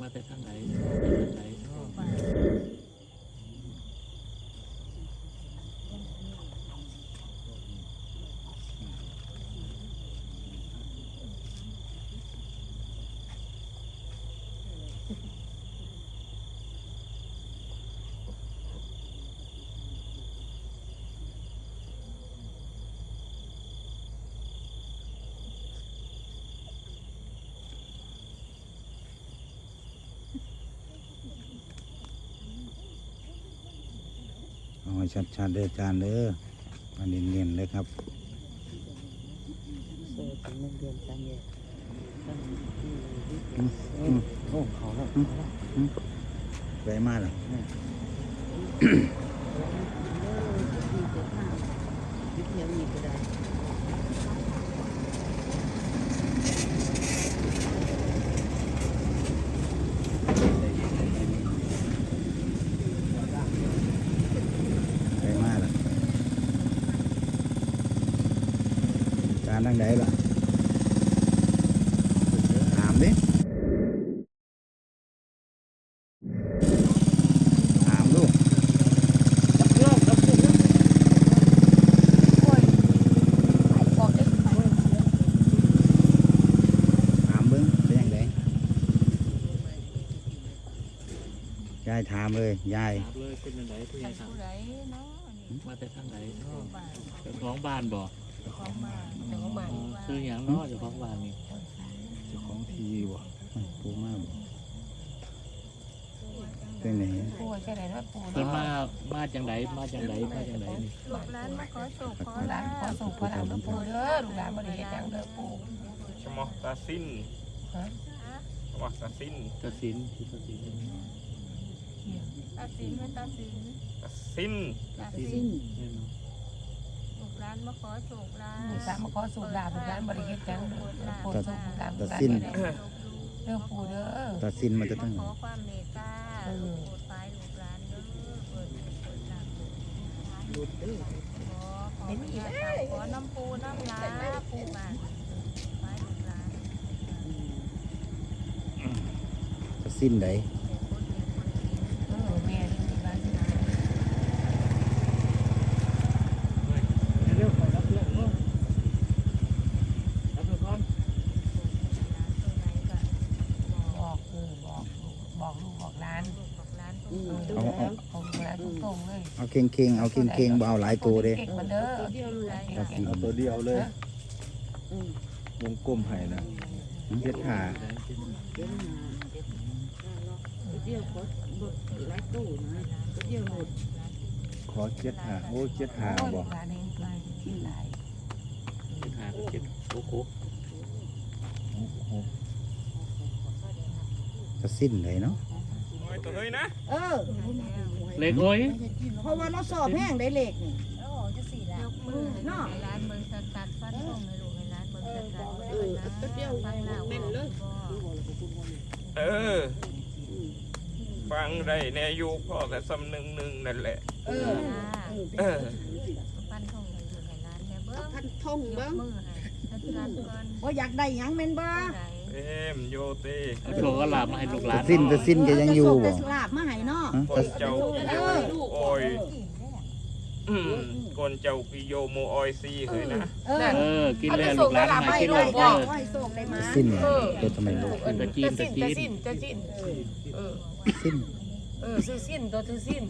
มาแต่ทางไหนมาแต่ทางไหน เนาะเอาให้ชัดๆเลยอาจารย์เด้อมาเนียนๆเลยครับเสือเป็นเงินเดือนตามเยอะตั้งที่ที่อืมอืมโอ้เขาแล้วไปมาหรอ ยึดเที่ยวนี่ก็ได้ ไปมาหรอ อาจารย์ทางไหนล่ะถามดิถามดูถามเบิ้งเป็นยังไงยายถามเลยยายถามเลยเป็นยังไงผู้ใหญ่ถามผู้ใดเนาะนี่มาแต่ทางไหนเนาะบ้านเจ้าของบ้านบ่ ของบ้านเจ้าของบ้านซื้อหยังเนาะเจ้าของบ้านนี่เจ้าของทีบ่ปูมาบ่เป็นไหนปู่ใช่ไหมว่าปู่เพิ่นมามาจังไดมาจังไดมาจังไดนี่ลูกหลานมาขอโชคขอลาภขอสุขขอลาภหลวงปู่เด้อลูกหลานบ่ได้เฮ็ดหยังเด้อปู่ชะมอตาซินฮะชะมอตาซินตัดสินที่ตัดสินตัดสินเป็นตัดสินตาซินตัดตัดสิสิน นแน่นอนลูกหลานมาขอโชคลาภลูกหลานมาขอสูบลาบลูกหลานบริเฮ็ดหยังเด้อโปรดส่งลูกหลานลูตักดหลานสิ้นเด้อปู่เด้อ ตัดสินมาจะมาตั้งขอความเมตตาโปรดฝ่ายลูกหลานเด้อเปิดเปิดหลังขอขอพญาเต่าขอน้ำปูน้ำลาปูบ้านฝ่ายลูกหลาน ตัดสินไหน เออแม่นี่ลูกหลานสิมา เร็วๆรับเรื่องเนาะรับเรื่องก่อน บอกเออบอกลูกบอกลูกบอกหลาน อืม เออดูเอาแล้เอาวเอาลูกหลานตรงๆเลยเอาเข่งๆเอาเข่งๆบ่เอาหลายตัวเด้เก่งมาเด้อเดียวเลยตัดสินเอาตัวเดียวเลยอืมวงกลมให้นะเจ็ดหาเดี๋ยวมาเดี๋ยวขอรถหลายตู้นะเดี๋ยวรถขอเจ็ดหาโอ้เจ็ดหาโอ้ยบ่ลูกหลานเองไปกินหลายหาก็เจ็บโอ้โหตัดสินไหนเนาะโอ้ย ตัวเฮ้ยนะเออ เล็กโอ้ยเพราะว่าเราสอบแห้งได้เลขนี่ยกมือให้ลูกให้ร้านเบิ่งสัดๆฟันธงให้ลูกให้ร้านเบิ่งสัดๆเออแป๊บเดียวฟังแล้วแม่นเลยเออ ฟังได้แน่อยู่พ่อกับสำนึงหนึ่งนั่นแหละ เออเออฟันธงให้ลูกให้ร้านแม่เบิ่งท่านทงยเบิ้กงมือให้สัดๆก่อนว่าอยากได้หยังแม่นบ่ผู้ใดเอ็ มโยเตเอาโชว์ก็ลาบมาให้ลูกหลาตันดสินตัดสินก็ยังอยู่บ่ลาบมาให้เนาะฮะคตันดเจ้ากิโยโอยอืมคนเจ้ากิโยโมออยซีเฮ้ยนะเออเออกินแล้วลูกหลานให้กินแล้วได้เออไว้โศกได้มาตัดสินเนี่ยตัวทำไมลูกตะจีนตะจีนสิ้นจะสิ้นเออสิ้นเออซื้อสิ้นตัวซื้อสิ้น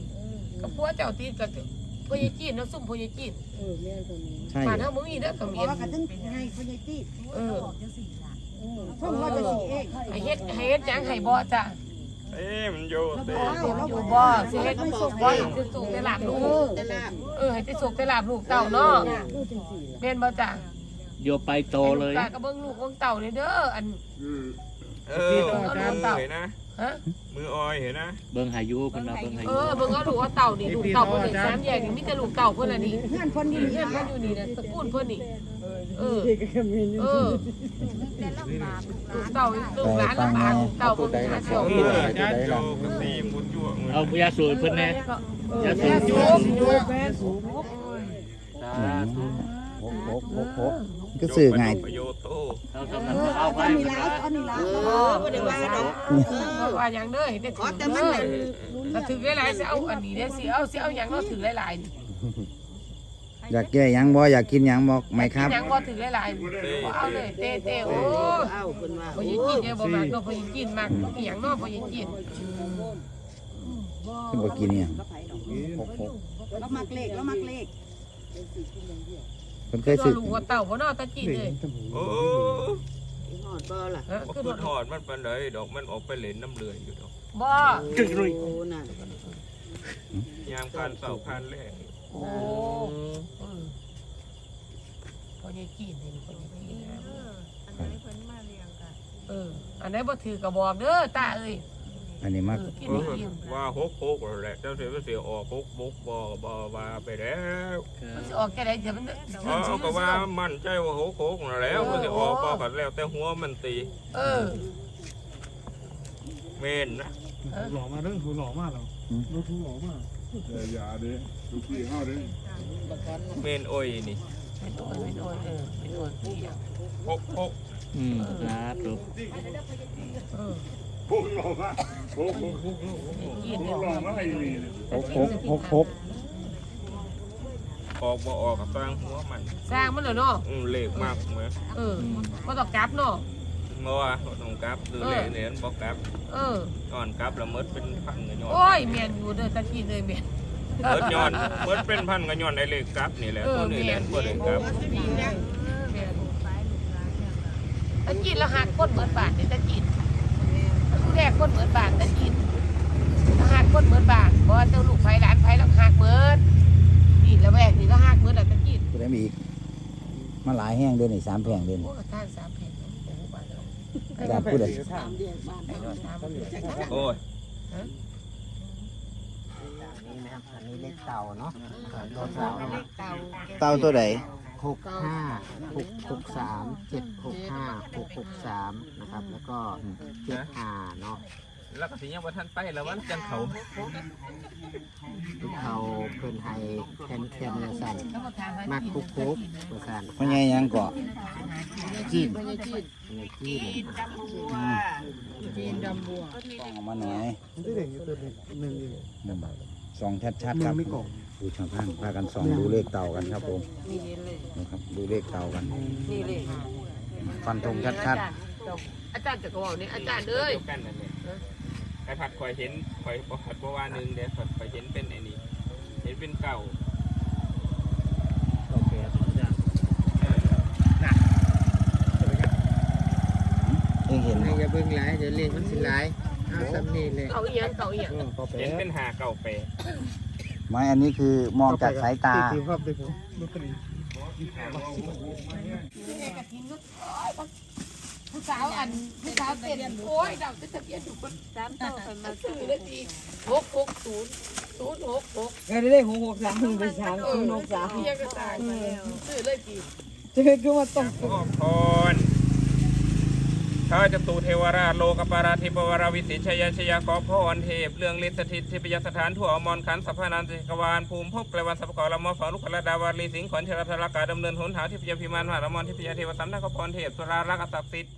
กับพวกเจ้าตีกับพญจีนเนาะซุ่มพญจีนเออแม่ตัวนี้ใช่บ้านเหรเฮาอบ่มีเด้อกับเพเมียราะนว่ากันถึงไงพ่อใหญ่ตีเออ ช่องเราจะสีเองให้เฮ็ดให้เฮ็ดหยังให้บ่จ้ะเอ็มโยเตอยู่บ่สิเฮ็ดบ่สิสุกแต่ลาบลูเอกอแต่ละเออให้ไปสุกแต่ลาบลูกเต่าเนาะดูจังสี่ละแม่นบ่จ้ะโยไปโตเลย ตาก็เบิ่งลูกของเต่านี่เด้ออัน เออมือเห็นนะ ฮะมือออยเห็นนะเบิ่งหายุเพิ่นว่าเบิ่งหาเอยุอเบิ่งเอาลูกว่าเต่านี่ลูกเต่าเพิ่นนี่สามแยกนี่มีแต่ลูกเต่าเพิ่นน่ะนี่เพื่อนคนนี้เพื่อนเพิ่นอยู่นี่นะตระกูลเพิ่นนี่เออเออแต่ลำบากลูกเต่าลูกหลานลำบากลูกเต่าเพิ่นหาเช้าเออญาติโยกสีมุดยั่วเอายาสูบเพิ่นแน่ยาสูบโยมโยมสาธุหกหกหกหกก็สื่อไงายโยโต เอาสำนักเอาไปอันนี้ละอันนี้ละเออบ่ได้ว่าดอกว่าหยังเด้อให้ได้ขอถือแต่มันเด้อนั่นรู้ถ้าเรื่องถือหลายๆสิเอาอันนี้เด้สิเอาสิเอาหยังเนาะถือหลายๆนี่อยากแก้หยังบ่อยากกินหยังบอกไหมครับหยังบ่ถือหลายๆบ่เอาเลยเต้เต้โอ้เอาเพิ่นว่าพอยิงกินเนี่ยบ่มากเนาะพอยิงกินมากอีหยังเนาะพอยิงกินเพิ่นบ่กินเนี่ยงเรามักเลขเรามักเลข เพิ่นเคยตัวซื้อลูกหัวเต่าบ่เนาะตะกี้เลยโอ้หอดบ่ล่ะเออบ่คือคือหอดมันปานใดดอกมันออกไปเล่นน้ำเลือยอยู่ดอกบ่โอ้น่ะยามผ่านเสาผ่านแรงโอ้เออพอยิงกินนี่พอยิงกินนะเอออันนี้เพิ่นมาเลี้ยงกันเออ อันไหนบ่ถือก็บอกเด้อตาเอ้ย อันนี้เอมักอกินเอให้อกินว่าหกหกแหละเจ้าเสียว่าเสียออกหกบุกบ่บ่ว่าไปแล้วมันสิออกแค่ไหนเดี๋ยวมันอ๋อก็ว่ามั่นใจว่าหกหกนั่นแหล้วมันสิออกบ่ผัดแล้วแต่หัวมันตี เออเมนนะหล่อมาเรื่องถูหล่อมากเราดูถูหล่อมากอย่าเด้ลูกพี่เฮาเด้เมนโอ้ยนี่เป็นโอยเป็นโอยเออเป็นโอยพี่อะหกหกอืมสาธุเออพวกหลอมากพวกพวกพวกกินพวเนี่กหลอมากไอ้นี่หกหกหกหกออกบ่ออกกับตั้งหัวมันสร้างมันเหรอเนาะอืมเหลขมากเหมือนเออบ่ต้องกลับเนาะเมื่อว่าต้องกลับดูเหลขเนี่ยบ่กลับ เออก่อนกลับแล้วหมดเป็นพันกันย้อนโอ้ยแม่นอยู่เด้อตะกี้เลยแม่นหมดย้อนหมดเป็นพันกันย้อนได้เหลขกกลับนี่แหละตัวนี้แหละบ่ได้กลับแม่นไปลูกร้านเลี้ยงกันตะกี้ละหักคนเหมือนบาทนี่ตะกี้ ลูกแรกคนเหมือนบาทตะกี้หักคนเหมือนบาทบ่ว่าเจ้าลูกไผหลานไผแล้วหักเหมือนนี่ละแวกนี่ละหักเหมือนละตะกี้ผู้ใดมีอีกมาหลายแห้งเด้อนี่สามแผงเด้อโอ้นี่ทานสามแผ่นโอ้โหบาทแล้วญาติผู้ใดตามเรียกบ้านไอ้เนาะสามแผ่นโอ้ยนี่นะครับอันนี้เลขเต่าเนาะตัวเต่านะครับเต่าเต้าตัวใด หกห้าหกหกสามเจ็ดหกห้าหกหกสามนะครับ แล้วก็เจ็ดห้าเนาะแล้วก็สิยังบ่ทันไปแล้วมันจังเขาที่เขาเพิ่นให้แคนแคนๆสั่นแล้วก็ถามหามักกินคุกคุกๆสั่นมันใหญ่หยังเกาะจีนในจีนจีนดำบัวจีนดำบัวต้องเอามาหน่อยมันได้เด่นอยู่ตัวหนึ่งเองนั่น ส่องชัดๆหคนึ่รังบไม่กล่องดูชาวบ้านพากันส่องดูเลขเต่ากันครับผมนี่เลยนะครับดูเลขเต่ากัน นี่เลยฟันธงชัดอาจารย์จะก็บอกนี่อาจารย์เอ้ยเดียวกันนั่นแหละไอ้ผัดข่อยเห็นข่อยบ่ผัดบ่ว่าหนึงเด้ผัดข่อยเห็นเป็นไอ้นี่เห็นเป็นเก่าโอเคจ้ะเออๆเองเห็นบ่อย่าเบิ่งหลายเดี๋ยวเลขมันสิหลาย เอาซ้ำนี่เลยเก่าอีหยังเก่าอีหยังก็แปเห็นเป็นหาเก่าแปดไม่อันนี้คือมองจากสายตาตีภาพได้ผมลอตเตอรี่ผู้สาวอันผู้สาวเต้นโอ้ยดาวจะทะเบียนถูกคนสามโตเพิ่นมาซื้อเลยทีหกหกศูนย์ศูนย์หกหกก็ได้หกหกสามหนึ่งไปสามศูนย์หกสามเพียงกระต่ายซื้อเลยทีจะเป็นก็ว่าต้องขอพร ข้าจะตูเทวราชโลกปาราธิปวราวิสิชยชยาขอพรเทพเรื่องฤทธิสถิตทิพยสถานทั่วอมรขันสัพพนันติกวานภูมิภพไกลวันสัพกรละมอฝังลูกระดาวารีสิงห์ขอนเทรธรากาดำเนินหนหาทิพยพิมานมหารมรทิพยเทวสัมนักขอพรเทพสุรารักษ์ศักดิ์สิทธิ์